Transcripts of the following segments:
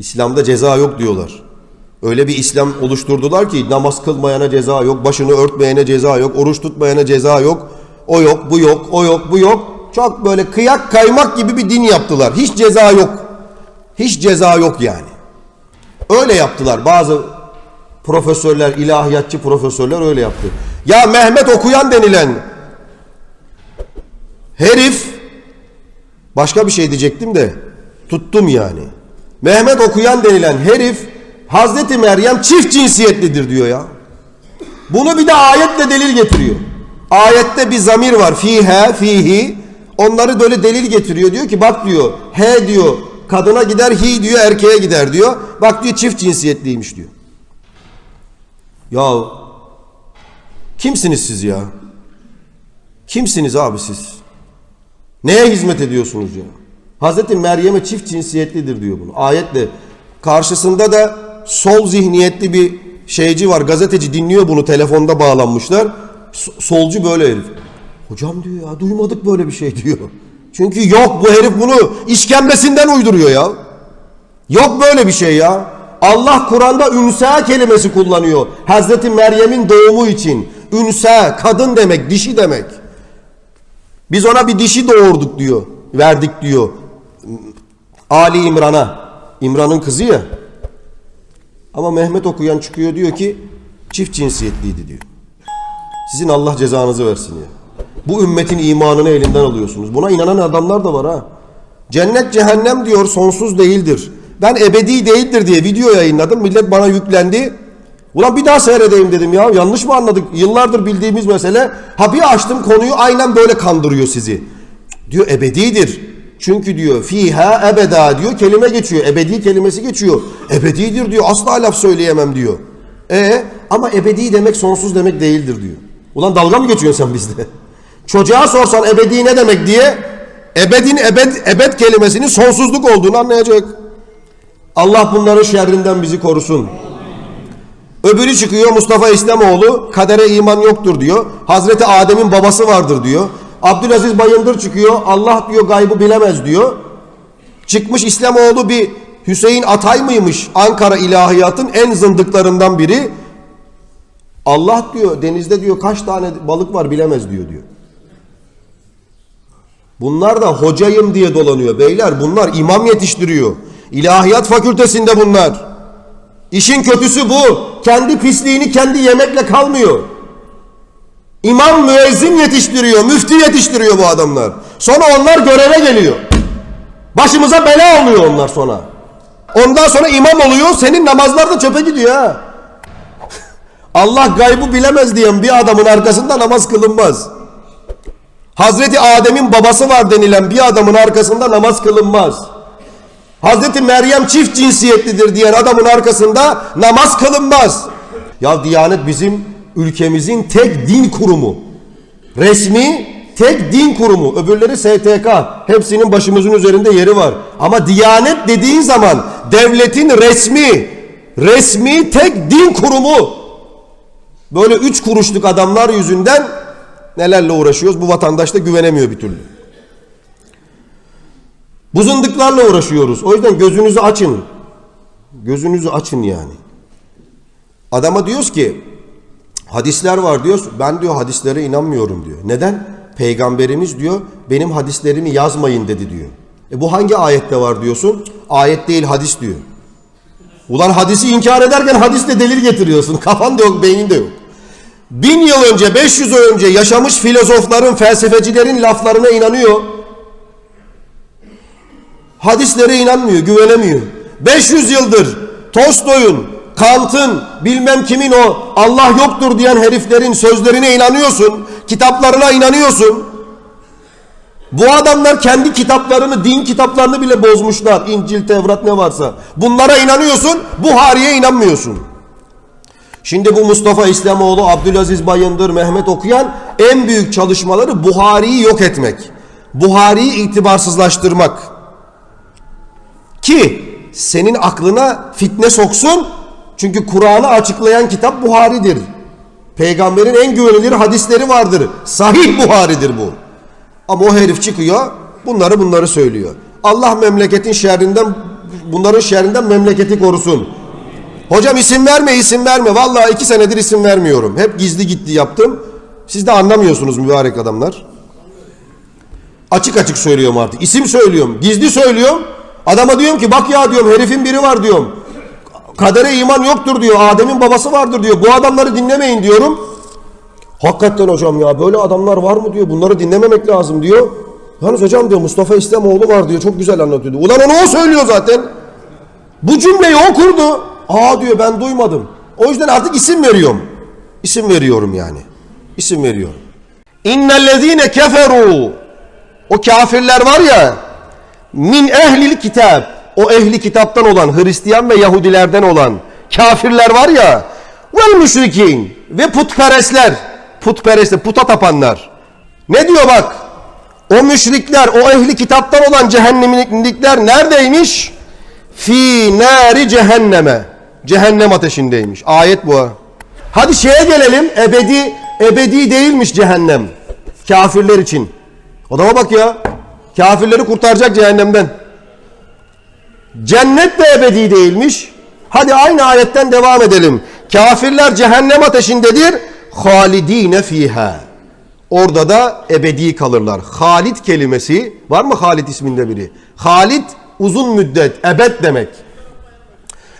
İslam'da ceza yok diyorlar. Öyle bir İslam oluşturdular ki namaz kılmayana ceza yok, başını örtmeyene ceza yok, oruç tutmayana ceza yok. O yok, bu yok, o yok, bu yok. Çok böyle kıyak kaymak gibi bir din yaptılar. Hiç ceza yok. Hiç ceza yok yani. Öyle yaptılar. Bazı profesörler, ilahiyatçı profesörler öyle yaptı. Ya Mehmet Okuyan denilen herif başka bir şey diyecektim de tuttum yani. Mehmet Okuyan denilen herif Hazreti Meryem çift cinsiyetlidir diyor ya. Bunu bir de ayetle delil getiriyor. Ayette bir zamir var. Fihe, fihi. Onları böyle delil getiriyor. Diyor ki bak diyor. He diyor. Kadına gider, hi diyor erkeğe gider diyor. Bak diyor çift cinsiyetliymiş diyor. Ya kimsiniz siz ya? Kimsiniz abi siz? Neye hizmet ediyorsunuz ya? Hazreti Meryem'e çift cinsiyetlidir diyor bunu. Ayetle. Karşısında da sol zihniyetli bir şeyci var. Gazeteci dinliyor bunu. Telefonda bağlanmışlar. Solcu böyle herif. Hocam diyor ya duymadık böyle bir şey diyor. Çünkü yok bu herif bunu işkembesinden uyduruyor ya. Yok böyle bir şey ya. Allah Kur'an'da ünsa kelimesi kullanıyor. Hazreti Meryem'in doğumu için. Ünsa kadın demek, dişi demek. Biz ona bir dişi doğurduk diyor. Verdik diyor. Ali İmran'a. İmran'ın kızı ya. Ama Mehmet okuyan çıkıyor diyor ki çift cinsiyetliydi diyor. Sizin Allah cezanızı versin ya. Bu ümmetin imanını elinden alıyorsunuz. Buna inanan adamlar da var ha. Cennet cehennem diyor sonsuz değildir. Ben ebedi değildir diye video yayınladım. Millet bana yüklendi. Ulan bir daha seyredeyim dedim ya. Yanlış mı anladık? Yıllardır bildiğimiz mesele. Ha bir açtım konuyu aynen böyle kandırıyor sizi. Diyor ebedidir. Çünkü diyor fiha ebeda diyor kelime geçiyor. Ebedi kelimesi geçiyor. Ebedidir diyor. Asla laf söyleyemem diyor. E ama ebedi demek sonsuz demek değildir diyor. Ulan dalga mı geçiyorsun sen bizde? Çocuğa sorsan ebedi ne demek diye ebedin ebed, ebed kelimesinin sonsuzluk olduğunu anlayacak. Allah bunların şerrinden bizi korusun. Öbürü çıkıyor Mustafa İslamoğlu kadere iman yoktur diyor. Hazreti Adem'in babası vardır diyor. Abdülaziz Bayındır çıkıyor Allah diyor gaybı bilemez diyor. Çıkmış İslamoğlu bir Hüseyin Atay mıymış Ankara ilahiyatın en zındıklarından biri. Allah diyor denizde diyor kaç tane balık var bilemez diyor diyor. Bunlar da hocayım diye dolanıyor beyler. Bunlar imam yetiştiriyor. İlahiyat fakültesinde bunlar. İşin kötüsü bu. Kendi pisliğini kendi yemekle kalmıyor. İmam müezzin yetiştiriyor, müftü yetiştiriyor bu adamlar. Sonra onlar göreve geliyor. Başımıza bela oluyor onlar sonra. Ondan sonra imam oluyor, senin namazlar da çöpe gidiyor ha. Allah gaybı bilemez diyen bir adamın arkasında namaz kılınmaz. Hazreti Adem'in babası var denilen bir adamın arkasında namaz kılınmaz. Hazreti Meryem çift cinsiyetlidir diyen adamın arkasında namaz kılınmaz. Ya Diyanet bizim ülkemizin tek din kurumu. Resmi tek din kurumu. Öbürleri STK. Hepsinin başımızın üzerinde yeri var. Ama Diyanet dediğin zaman devletin resmi, resmi tek din kurumu. Böyle üç kuruşluk adamlar yüzünden nelerle uğraşıyoruz. Bu vatandaş da güvenemiyor bir türlü. Bu zındıklarla uğraşıyoruz. O yüzden gözünüzü açın. Gözünüzü açın yani. Adama diyoruz ki hadisler var diyoruz. Ben diyor hadislere inanmıyorum diyor. Neden? Peygamberimiz diyor benim hadislerimi yazmayın dedi diyor. E bu hangi ayette var diyorsun? Ayet değil hadis diyor. Ulan hadisi inkar ederken hadisle delil getiriyorsun. Kafan da yok, beynin de yok. Bin yıl önce, 500 yıl önce yaşamış filozofların, felsefecilerin laflarına inanıyor. Hadislere inanmıyor, güvenemiyor. 500 yıldır Tolstoy'un, Kant'ın, bilmem kimin o Allah yoktur diyen heriflerin sözlerine inanıyorsun. Kitaplarına inanıyorsun. Bu adamlar kendi kitaplarını, din kitaplarını bile bozmuşlar. İncil, Tevrat ne varsa. Bunlara inanıyorsun, Buhari'ye inanmıyorsun. Şimdi bu Mustafa İslamoğlu, Abdülaziz Bayındır, Mehmet Okuyan en büyük çalışmaları Buhari'yi yok etmek. Buhari'yi itibarsızlaştırmak. Ki senin aklına fitne soksun. Çünkü Kur'an'ı açıklayan kitap Buhari'dir. Peygamberin en güvenilir hadisleri vardır. Sahih Buhari'dir bu. Ama o herif çıkıyor bunları bunları söylüyor. Allah memleketin şerrinden bunların şerrinden memleketi korusun. Hocam isim verme isim verme. Vallahi iki senedir isim vermiyorum. Hep gizli gitti yaptım. Siz de anlamıyorsunuz mübarek adamlar. Açık açık söylüyorum artık. İsim söylüyorum. Gizli söylüyorum. Adama diyorum ki bak ya diyorum herifin biri var diyorum. Kadere iman yoktur diyor. Adem'in babası vardır diyor. Bu adamları dinlemeyin diyorum. Hakikaten hocam ya böyle adamlar var mı diyor. Bunları dinlememek lazım diyor. Yalnız hocam diyor Mustafa İslamoğlu var diyor. Çok güzel anlatıyordu. Ulan onu o söylüyor zaten. Bu cümleyi o kurdu. Aa diyor ben duymadım. O yüzden artık isim veriyorum. İsim veriyorum yani. İsim veriyorum. İnnellezine keferu. O kafirler var ya min ehlil kitap. O ehli kitaptan olan Hristiyan ve Yahudilerden olan kafirler var ya vel müşrikin ve putperestler. Putperestler, puta tapanlar. Ne diyor bak? O müşrikler, o ehli kitaptan olan cehennemlikler neredeymiş? Fi nari cehenneme. Cehennem ateşindeymiş. Ayet bu. ha. Hadi şeye gelelim. Ebedi ebedi değilmiş cehennem. Kafirler için. Adama bak ya. Kafirleri kurtaracak cehennemden. Cennet de ebedi değilmiş. Hadi aynı ayetten devam edelim. Kafirler cehennem ateşindedir. Halidine fiha. Orada da ebedi kalırlar. Halid kelimesi var mı Halid isminde biri? Halid uzun müddet, ebed demek.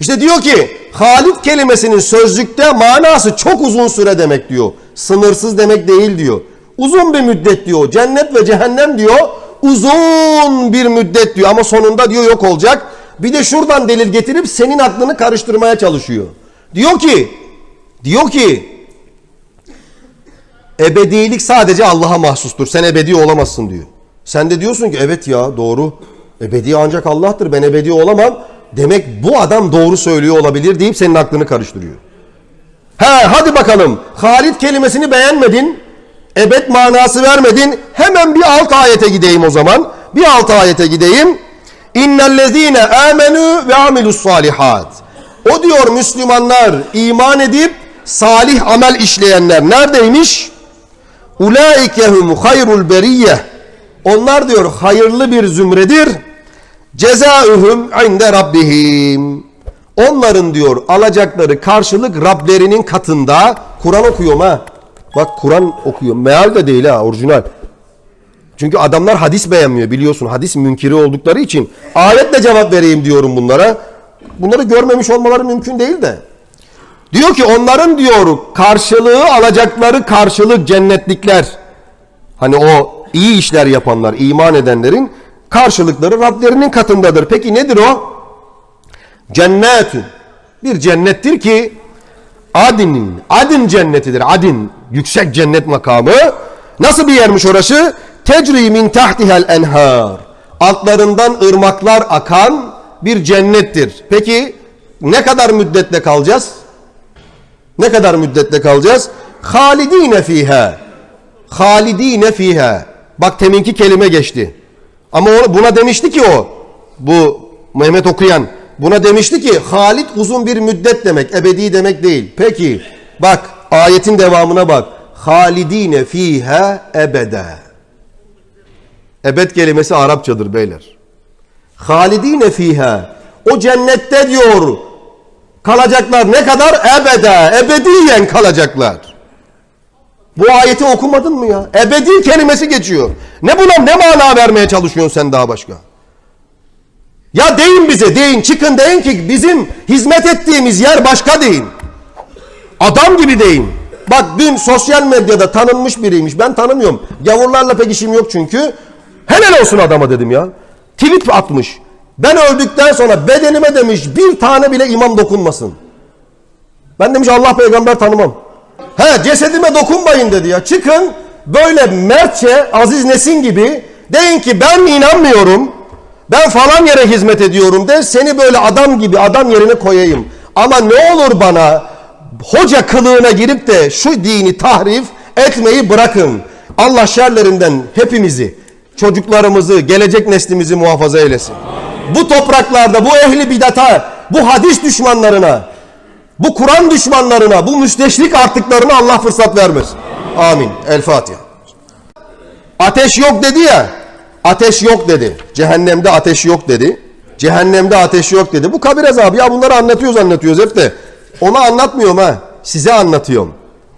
İşte diyor ki Halid kelimesinin sözlükte manası çok uzun süre demek diyor. Sınırsız demek değil diyor. Uzun bir müddet diyor. Cennet ve cehennem diyor. Uzun bir müddet diyor ama sonunda diyor yok olacak. Bir de şuradan delil getirip senin aklını karıştırmaya çalışıyor. Diyor ki diyor ki ebedilik sadece Allah'a mahsustur. Sen ebedi olamazsın diyor. Sen de diyorsun ki evet ya doğru. Ebedi ancak Allah'tır. Ben ebedi olamam. Demek bu adam doğru söylüyor olabilir deyip senin aklını karıştırıyor. He hadi bakalım. Halid kelimesini beğenmedin. Ebed manası vermedin. Hemen bir alt ayete gideyim o zaman. Bir alt ayete gideyim. İnnellezine amenu ve amilus salihat. O diyor Müslümanlar iman edip salih amel işleyenler neredeymiş? Ulaikehum hayrul beriyye. Onlar diyor hayırlı bir zümredir. Cezaühüm inde rabbihim. Onların diyor alacakları karşılık Rablerinin katında. Kur'an okuyorum ha. Bak Kur'an okuyorum. Meal de değil ha orijinal. Çünkü adamlar hadis beğenmiyor biliyorsun. Hadis münkiri oldukları için. Ayetle cevap vereyim diyorum bunlara. Bunları görmemiş olmaları mümkün değil de. Diyor ki onların diyor karşılığı alacakları karşılık cennetlikler. Hani o iyi işler yapanlar, iman edenlerin karşılıkları Rablerinin katındadır. Peki nedir o? Cennetün. Bir cennettir ki Adin'in, Adin cennetidir. Adin, yüksek cennet makamı. Nasıl bir yermiş orası? Tecri min tahtihel enhar. Altlarından ırmaklar akan bir cennettir. Peki ne kadar müddetle kalacağız? Ne kadar müddetle kalacağız? Halidine fiha. Halidine fiha. Bak teminki kelime geçti. Ama o- buna demişti ki o. Bu Mehmet okuyan. Buna demişti ki Halid uzun bir müddet demek. Ebedi demek değil. Peki bak ayetin devamına bak. Halidine fiha ebede. Ebed kelimesi Arapçadır beyler. Halidine fiha. O cennette diyor kalacaklar ne kadar? Ebede. Ebediyen kalacaklar. Bu ayeti okumadın mı ya? Ebedi kelimesi geçiyor. Ne buna ne mana vermeye çalışıyorsun sen daha başka? Ya deyin bize deyin çıkın deyin ki bizim hizmet ettiğimiz yer başka deyin. Adam gibi deyin. Bak dün sosyal medyada tanınmış biriymiş. Ben tanımıyorum. Gavurlarla pek işim yok çünkü. Helal olsun adama dedim ya. Tweet atmış. Ben öldükten sonra bedenime demiş bir tane bile imam dokunmasın. Ben demiş Allah peygamber tanımam. He cesedime dokunmayın dedi ya. Çıkın böyle mertçe Aziz Nesin gibi deyin ki ben inanmıyorum. Ben falan yere hizmet ediyorum de seni böyle adam gibi adam yerine koyayım. Ama ne olur bana hoca kılığına girip de şu dini tahrif etmeyi bırakın. Allah şerlerinden hepimizi, çocuklarımızı, gelecek neslimizi muhafaza eylesin. Bu topraklarda bu ehli bidata, bu hadis düşmanlarına, bu Kur'an düşmanlarına, bu müsteşrik artıklarına Allah fırsat vermesin. Amin. El Fatiha. Ateş yok dedi ya. Ateş yok dedi. Cehennemde ateş yok dedi. Cehennemde ateş yok dedi. Bu kabir azabı. Ya bunları anlatıyoruz anlatıyoruz hep de. Ona anlatmıyorum ha. Size anlatıyorum.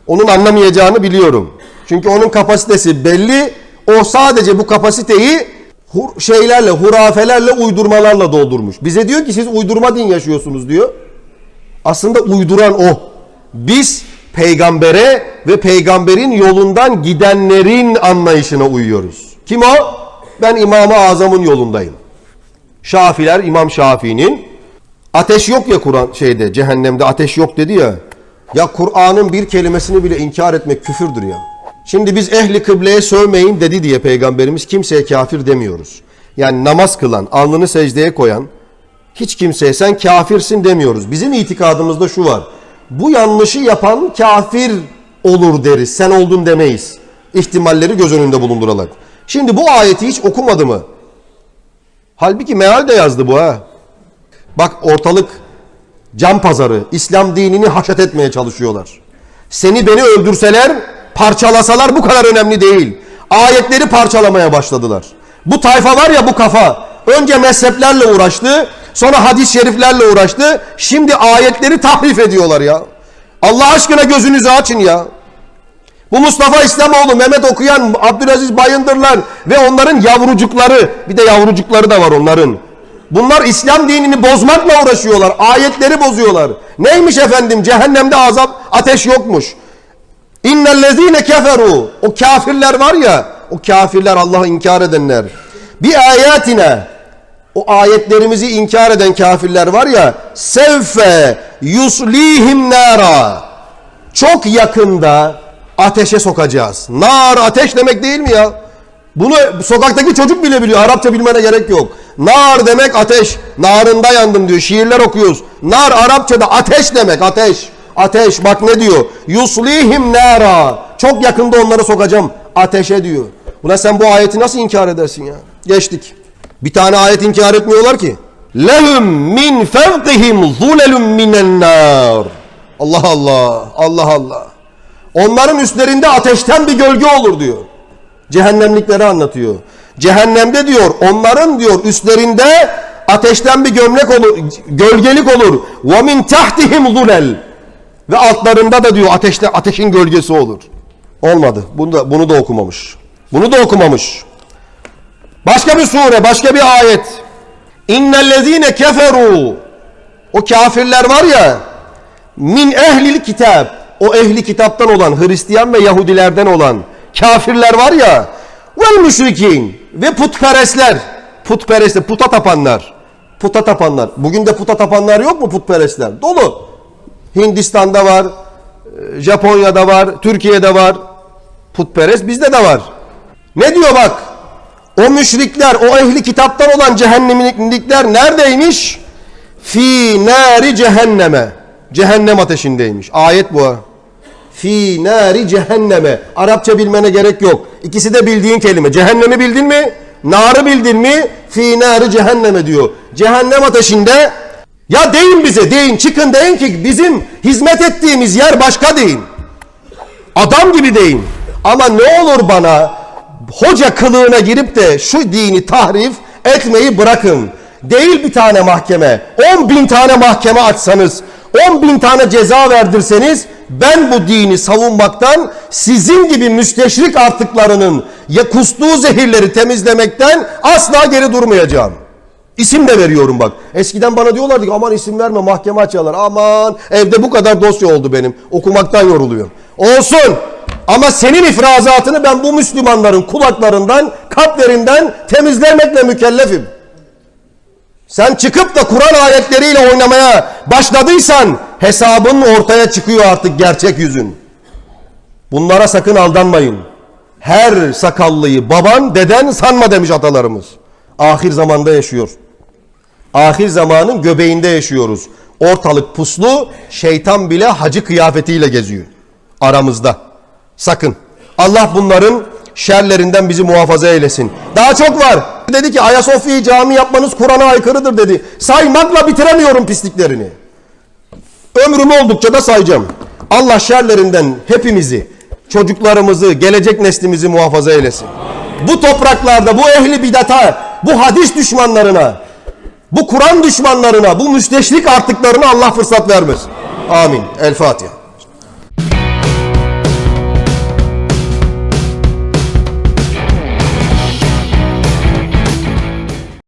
Onun anlamayacağını biliyorum. Çünkü onun kapasitesi belli. O sadece bu kapasiteyi hur- şeylerle, hurafelerle, uydurmalarla doldurmuş. Bize diyor ki siz uydurma din yaşıyorsunuz diyor. Aslında uyduran o. Biz peygambere ve peygamberin yolundan gidenlerin anlayışına uyuyoruz. Kim o? Ben İmam-ı Azam'ın yolundayım. Şafiler İmam Şafii'nin ateş yok ya Kur'an şeyde cehennemde ateş yok dedi ya. Ya Kur'an'ın bir kelimesini bile inkar etmek küfürdür ya. Şimdi biz ehli kıbleye sövmeyin dedi diye peygamberimiz kimseye kafir demiyoruz. Yani namaz kılan, alnını secdeye koyan hiç kimseye sen kafirsin demiyoruz. Bizim itikadımızda şu var. Bu yanlışı yapan kafir olur deriz. Sen oldun demeyiz. İhtimalleri göz önünde bulundurarak. Şimdi bu ayeti hiç okumadı mı? Halbuki meal de yazdı bu ha. Bak ortalık can pazarı. İslam dinini haşet etmeye çalışıyorlar. Seni beni öldürseler, parçalasalar bu kadar önemli değil. Ayetleri parçalamaya başladılar. Bu tayfa var ya bu kafa. Önce mezheplerle uğraştı. Sonra hadis-i şeriflerle uğraştı. Şimdi ayetleri tahrif ediyorlar ya. Allah aşkına gözünüzü açın ya. Bu Mustafa İslamoğlu, Mehmet Okuyan, Abdülaziz Bayındırlar ve onların yavrucukları, bir de yavrucukları da var onların. Bunlar İslam dinini bozmakla uğraşıyorlar. Ayetleri bozuyorlar. Neymiş efendim? Cehennemde azap, ateş yokmuş. İnnellezine keferu. O kafirler var ya, o kafirler Allah'ı inkar edenler. Bir ayetine o ayetlerimizi inkar eden kafirler var ya, sevfe yuslihim nara. Çok yakında ateşe sokacağız. Nar ateş demek değil mi ya? Bunu sokaktaki çocuk bile biliyor. Arapça bilmene gerek yok. Nar demek ateş. Narında yandım diyor. Şiirler okuyoruz. Nar Arapçada ateş demek. Ateş. Ateş. Bak ne diyor? Yuslihim nara. Çok yakında onları sokacağım. Ateşe diyor. Buna sen bu ayeti nasıl inkar edersin ya? Geçtik. Bir tane ayet inkar etmiyorlar ki. Lehum min fevkihim zulelun minen nar. Allah Allah. Allah Allah. Onların üstlerinde ateşten bir gölge olur diyor. Cehennemlikleri anlatıyor. Cehennemde diyor onların diyor üstlerinde ateşten bir gömlek olur, gölgelik olur. Ve min tahtihim zulel. Ve altlarında da diyor ateşte ateşin gölgesi olur. Olmadı. Bunu da, bunu da okumamış. Bunu da okumamış. Başka bir sure, başka bir ayet. İnnellezine keferu. O kafirler var ya min ehlil kitap o ehli kitaptan olan Hristiyan ve Yahudilerden olan kafirler var ya vel müşrikin ve putperestler putperestler puta tapanlar puta tapanlar bugün de puta tapanlar yok mu putperestler dolu Hindistan'da var e, Japonya'da var Türkiye'de var putperest bizde de var ne diyor bak o müşrikler o ehli kitaptan olan cehennemlikler neredeymiş fi nari cehenneme cehennem ateşindeymiş ayet bu fi nari cehenneme. Arapça bilmene gerek yok. İkisi de bildiğin kelime. Cehennemi bildin mi? Narı bildin mi? Fi nari cehenneme diyor. Cehennem ateşinde ya deyin bize deyin çıkın deyin ki bizim hizmet ettiğimiz yer başka deyin. Adam gibi deyin. Ama ne olur bana hoca kılığına girip de şu dini tahrif etmeyi bırakın. Değil bir tane mahkeme. 10 bin tane mahkeme açsanız 10 bin tane ceza verdirseniz ben bu dini savunmaktan sizin gibi müsteşrik artıklarının ya kustuğu zehirleri temizlemekten asla geri durmayacağım. İsim de veriyorum bak. Eskiden bana diyorlardı ki aman isim verme mahkeme açarlar. Aman evde bu kadar dosya oldu benim. Okumaktan yoruluyorum. Olsun. Ama senin ifrazatını ben bu Müslümanların kulaklarından, kalplerinden temizlemekle mükellefim. Sen çıkıp da Kur'an ayetleriyle oynamaya başladıysan hesabın ortaya çıkıyor artık gerçek yüzün. Bunlara sakın aldanmayın. Her sakallıyı baban, deden sanma demiş atalarımız. Ahir zamanda yaşıyor. Ahir zamanın göbeğinde yaşıyoruz. Ortalık puslu, şeytan bile hacı kıyafetiyle geziyor. Aramızda. Sakın. Allah bunların şerlerinden bizi muhafaza eylesin. Daha çok var. Dedi ki Ayasofya'yı cami yapmanız Kur'an'a aykırıdır dedi. Saymakla bitiremiyorum pisliklerini. Ömrüm oldukça da sayacağım. Allah şerlerinden hepimizi, çocuklarımızı, gelecek neslimizi muhafaza eylesin. Bu topraklarda bu ehli bidata, bu hadis düşmanlarına Bu Kur'an düşmanlarına, bu müsteşrik artıklarına Allah fırsat vermesin. Amin. El Fatiha.